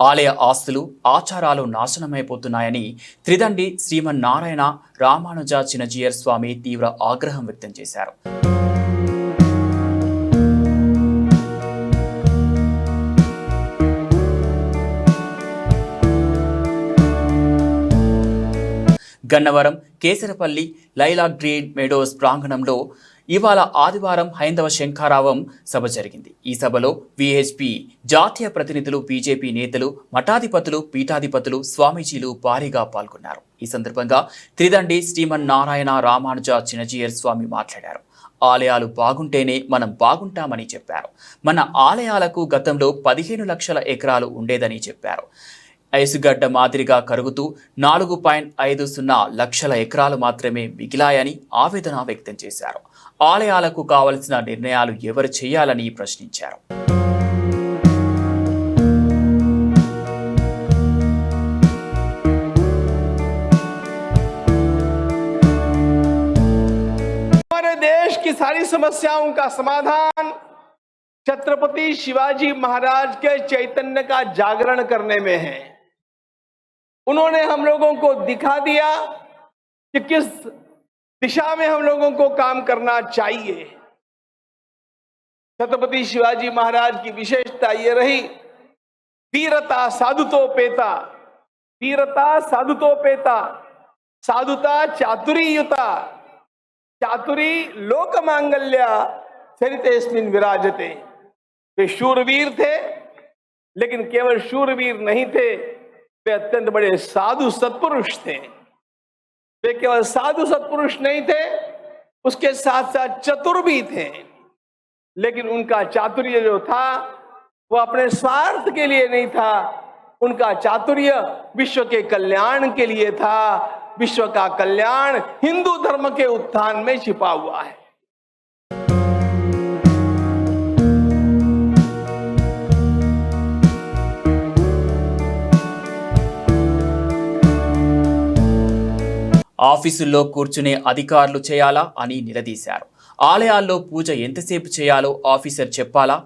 ఆలయ ఆస్తులు ఆచారాలు నాశనమైపోతున్నాయని త్రిదండి శ్రీమన్నారాయణ రామానుజ చినజీయర్ స్వామి తీవ్ర ఆగ్రహం వ్యక్తం చేశారు. గన్నవరం కేసరపల్లి లైలా గ్రీన్ మెడోస్ ప్రాంగణంలో ఇవాళ ఆదివారం హైందవ శంఖారావం సభ జరిగింది. ఈ సభలో విహెచ్పి జాతీయ ప్రతినిధులు బీజేపీ నేతలు మఠాధిపతులు పీఠాధిపతులు స్వామీజీలు భారీగా పాల్గొన్నారు. ఈ సందర్భంగా త్రిదండి శ్రీమన్నారాయణ రామానుజ చినజీయర్ స్వామి మాట్లాడారు. ఆలయాలు బాగుంటేనే మనం బాగుంటామని చెప్పారు. మన ఆలయాలకు గతంలో పదిహేను లక్షల ఎకరాలు ఉండేదని చెప్పారు. ఐసుగడ్డ మాదిరిగా కరుగుతూ నాలుగు పాయింట్ ఐదు సున్నా లక్షల ఎకరాలు మాత్రమే మిగిలాయని ఆవేదన వ్యక్తం చేశారు. ఆలయాలకు కావలసిన నిర్ణయాలు ఎవరు చేయాలని ప్రశ్నించారు हमारे देश की सारी समस्याओं का समाधान छत्रपति शिवाजी महाराज के चैतन्य का जागरण करने में है उन्होंने हम लोगों को दिखा दिया कि किस दिशा में हम लोगों को काम करना चाहिए। छत्रपति शिवाजी महाराज की विशेषता ये रही, वीरता साधुतोपेता वीरता साधुतोपेता साधुता चातुरी युता चातुरी लोक मांगल्य चरितेस्मिन विराजते। वे शूरवीर थे, लेकिन केवल शूरवीर नहीं थे, वे अत्यंत बड़े साधु सत्पुरुष थे। वे केवल साधु सत्पुरुष नहीं थे, उसके साथ साथ चतुर भी थे। लेकिन उनका चातुर्य जो था, वो अपने स्वार्थ के लिए नहीं था। उनका चातुर्य विश्व के कल्याण के लिए था। विश्व का कल्याण हिंदू धर्म के उत्थान में छिपा हुआ है। ఆఫీసుల్లో కూర్చునే అధికారులు చేయాలా అని నిలదీశారు. ఆలయాల్లో పూజ ఎంతసేపు చేయాలో ఆఫీసర్ చెప్పాలా?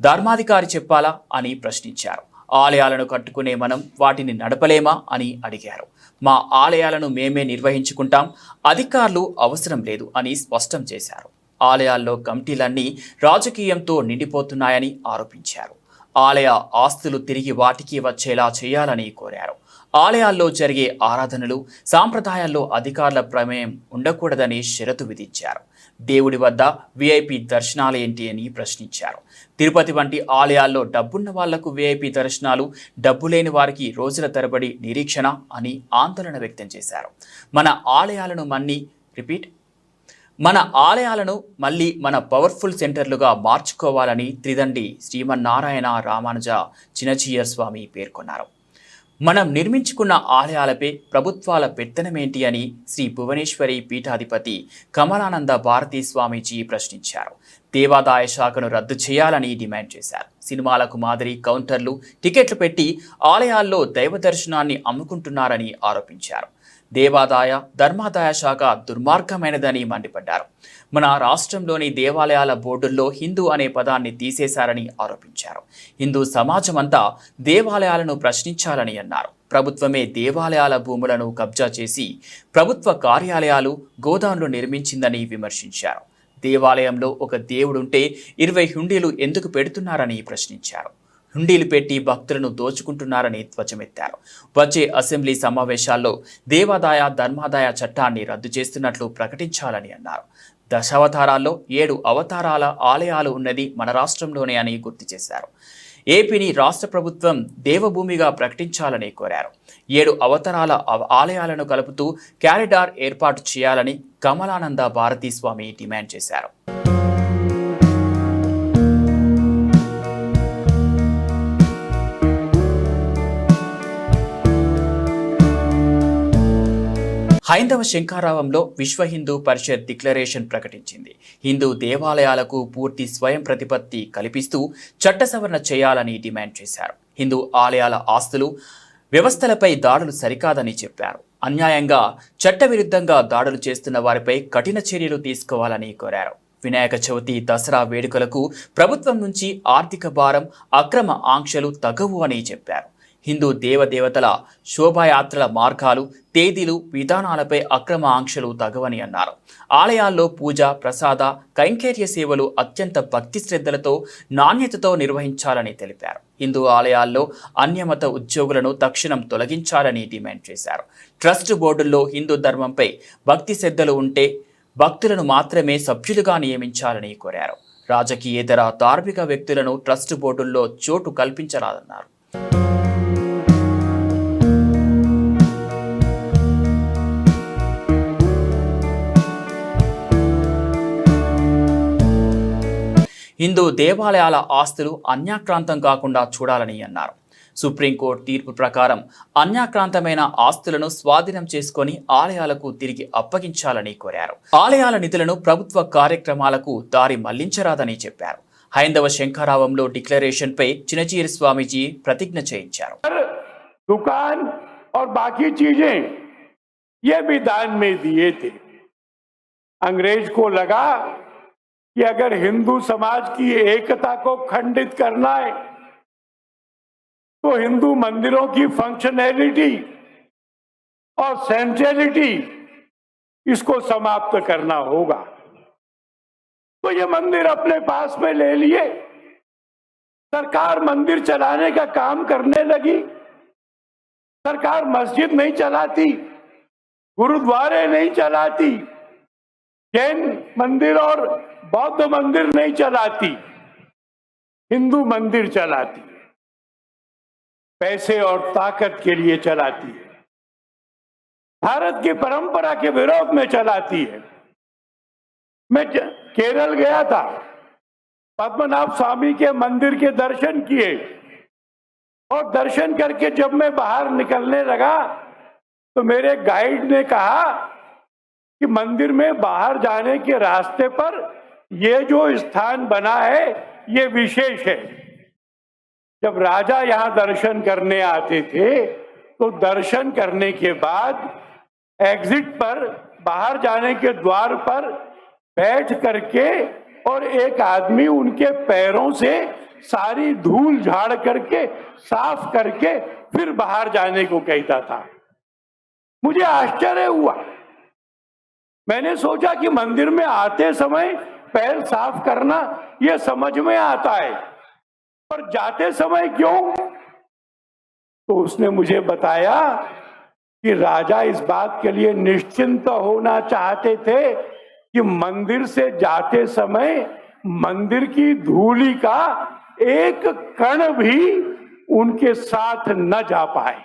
ధర్మాధికారి చెప్పాలా? అని ప్రశ్నించారు. ఆలయాలను కట్టుకునే మనం వాటిని నడపలేమా? అని అడిగారు. మా ఆలయాలను మేమే నిర్వహించుకుంటాం. అధికారులు అవసరం లేదు అని స్పష్టం చేశారు. ఆలయాల్లో కమిటీలన్నీ రాజకీయంతో నిండిపోతున్నాయని ఆరోపించారు. ఆలయ ఆస్తులు తిరిగి వాటికి వచ్చేలా చేయాలని కోరారు. ఆలయాల్లో జరిగే ఆరాధనలు సాంప్రదాయాల్లో అధికారుల ప్రమేయం ఉండకూడదని షరతు విధించారు. దేవుడి వద్ద విఐపి దర్శనాలేంటి అని ప్రశ్నించారు. తిరుపతి వంటి ఆలయాల్లో డబ్బున్న వాళ్ళకు విఐపి దర్శనాలు డబ్బు లేని వారికి రోజుల తరబడి నిరీక్షణ అని ఆందోళన వ్యక్తం చేశారు. మన ఆలయాలను మన్ని రిపీట్ మన ఆలయాలను మళ్ళీ మన పవర్ఫుల్ సెంటర్లుగా మార్చుకోవాలని త్రిదండి శ్రీమన్నారాయణ రామానుజ చినచీయర్ స్వామి పేర్కొన్నారు. మనం నిర్మించుకున్న ఆలయాలపై ప్రభుత్వాల పెత్తనమేంటి అని శ్రీ భువనేశ్వరి పీఠాధిపతి కమలానంద భారతీ స్వామీజీ ప్రశ్నించారు. దేవాదాయ శాఖను రద్దు చేయాలని డిమాండ్ చేశారు. సినిమాలకు మాదిరి కౌంటర్లు టికెట్లు పెట్టి ఆలయాల్లో దైవ దర్శనాన్ని అమ్ముకుంటున్నారని ఆరోపించారు. దేవాదాయ ధర్మాదాయ శాఖ దుర్మార్గమైనదని మండిపడ్డారు. మన రాష్ట్రంలోని దేవాలయాల బోర్డుల్లో హిందూ అనే పదాన్ని తీసేశారని ఆరోపించారు. హిందూ సమాజమంతా దేవాలయాలను ప్రశ్నించాలని అన్నారు. ప్రభుత్వమే దేవాలయాల భూములను కబ్జా చేసి ప్రభుత్వ కార్యాలయాలు గోదాన్లు నిర్మించిందని విమర్శించారు. దేవాలయంలో ఒక దేవుడుంటే ఇరవై హుండీలు ఎందుకు పెడుతున్నారని ప్రశ్నించారు. హుండీలు పెట్టి భక్తులను దోచుకుంటున్నారని ధ్వజమెత్తారు. వచ్చే అసెంబ్లీ సమావేశాల్లో దేవాదాయ ధర్మాదాయ చట్టాన్ని రద్దు చేస్తున్నట్లు ప్రకటించాలని అన్నారు. దశావతారాల్లో ఏడు అవతారాల ఆలయాలు ఉన్నది మన రాష్ట్రంలోనే అని గుర్తు చేశారు. ఏపీని రాష్ట్ర ప్రభుత్వం దేవభూమిగా ప్రకటించాలని కోరారు. ఏడు అవతారాల ఆలయాలను కలుపుతూ క్యారిడార్ ఏర్పాటు చేయాలని కమలానంద భారతీ స్వామి డిమాండ్ చేశారు. హైందవ శంఖారావంలో విశ్వ హిందూ పరిషత్ డిక్లరేషన్ ప్రకటించింది. హిందూ దేవాలయాలకు పూర్తి స్వయం ప్రతిపత్తి కల్పిస్తూ చట్ట సవరణ చేయాలని డిమాండ్ చేశారు. హిందూ ఆలయాల ఆస్తులు వ్యవస్థలపై దాడులు సరికాదని చెప్పారు. అన్యాయంగా చట్టవిరుద్ధంగా దాడులు చేస్తున్న వారిపై కఠిన చర్యలు తీసుకోవాలని కోరారు. వినాయక చవితి దసరా వేడుకలకు ప్రభుత్వం నుంచి ఆర్థిక భారం అక్రమ ఆంక్షలు తగవు అని చెప్పారు. హిందూ దేవదేవతల శోభాయాత్రల మార్గాలు తేదీలు విధానాలపై అక్రమ ఆంక్షలు తగవని అన్నారు. ఆలయాల్లో పూజ ప్రసాద కైంకర్య సేవలు అత్యంత భక్తి శ్రద్ధలతో నాణ్యతతో నిర్వహించాలని తెలిపారు. హిందూ ఆలయాల్లో అన్యమత ఉద్యోగులను తక్షణం తొలగించాలని డిమాండ్ చేశారు. ట్రస్ట్ బోర్డుల్లో హిందూ ధర్మంపై భక్తి శ్రద్ధలు ఉంటే భక్తులను మాత్రమే సభ్యులుగా నియమించాలని కోరారు. రాజకీయేతర ధార్మిక వ్యక్తులను ట్రస్ట్ బోర్డుల్లో చోటు కల్పించరాదన్నారు. హిందూ దేవాలయాల ఆస్తులు అన్యాక్రాంతం కాకుండా చూడాలని అన్నారు సుప్రీంకోర్టు తీర్పు ప్రకారం అన్యాక్రాంతమైన ఆస్తులను స్వాధీనం చేసుకొని ఆలయాలకు తిరిగి అప్పగించాలని కోరారు ఆలయాల నిధులను ప్రభుత్వ కార్యక్రమాలకు దారి మళ్లించరాదని చెప్పారు హైందవ శంఖారావంలో డిక్లరేషన్పై చినచీరి స్వామీజీ ప్రతిజ్ఞ చేయించారు पर दुकान और बाकी चीजें ये भी दान में दिए थे अंग्रेज को लगा कि अगर हिंदू समाज की एकता को खंडित करना है तो हिंदू मंदिरों की फंक्शनैलिटी और सेंट्रलिटी इसको समाप्त करना होगा। तो ये मंदिर अपने पास में ले लिए। सरकार मंदिर चलाने का काम करने लगी। सरकार मस्जिद नहीं चलाती, गुरुद्वारे नहीं चलाती, जैन मंदिर और बौद्ध मंदिर नहीं चलाती, हिंदू मंदिर चलाती है पैसे और ताकत के लिए चलाती है। भारत की परंपरा के विरोध में चलाती है। मैं केरल गया था, पद्मनाभ स्वामी के मंदिर के दर्शन किए, और दर्शन करके जब मैं बाहर निकलने लगा तो मेरे गाइड ने कहा कि मंदिर में बाहर जाने के रास्ते पर ये जो स्थान बना है, ये विशेष है। जब राजा यहाँ दर्शन करने आते थे तो दर्शन करने के बाद एग्जिट पर, बाहर जाने के द्वार पर बैठ करके और एक आदमी उनके पैरों से सारी धूल झाड़ करके, साफ़ करके फिर बाहर जाने को कहता था। मुझे आश्चर्य हुआ। मैंने सोचा कि मंदिर में आते समय पैर साफ़ करना यह समझ में आता है। पर जाते समय क्यों? तो उसने मुझे बताया कि राजा इस बात के लिए निश्चिंत होना चाहते थे कि मंदिर से जाते समय मंदिर की धूली का एक कण भी उनके साथ न जा पाए।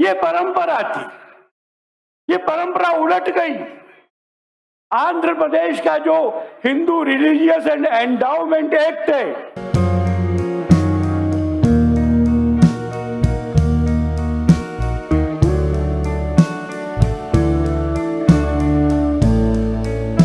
ये परंपरा थी। ये परंपरा उलट गई। आंध्र प्रदेश का जो Hindu religious and endowment act है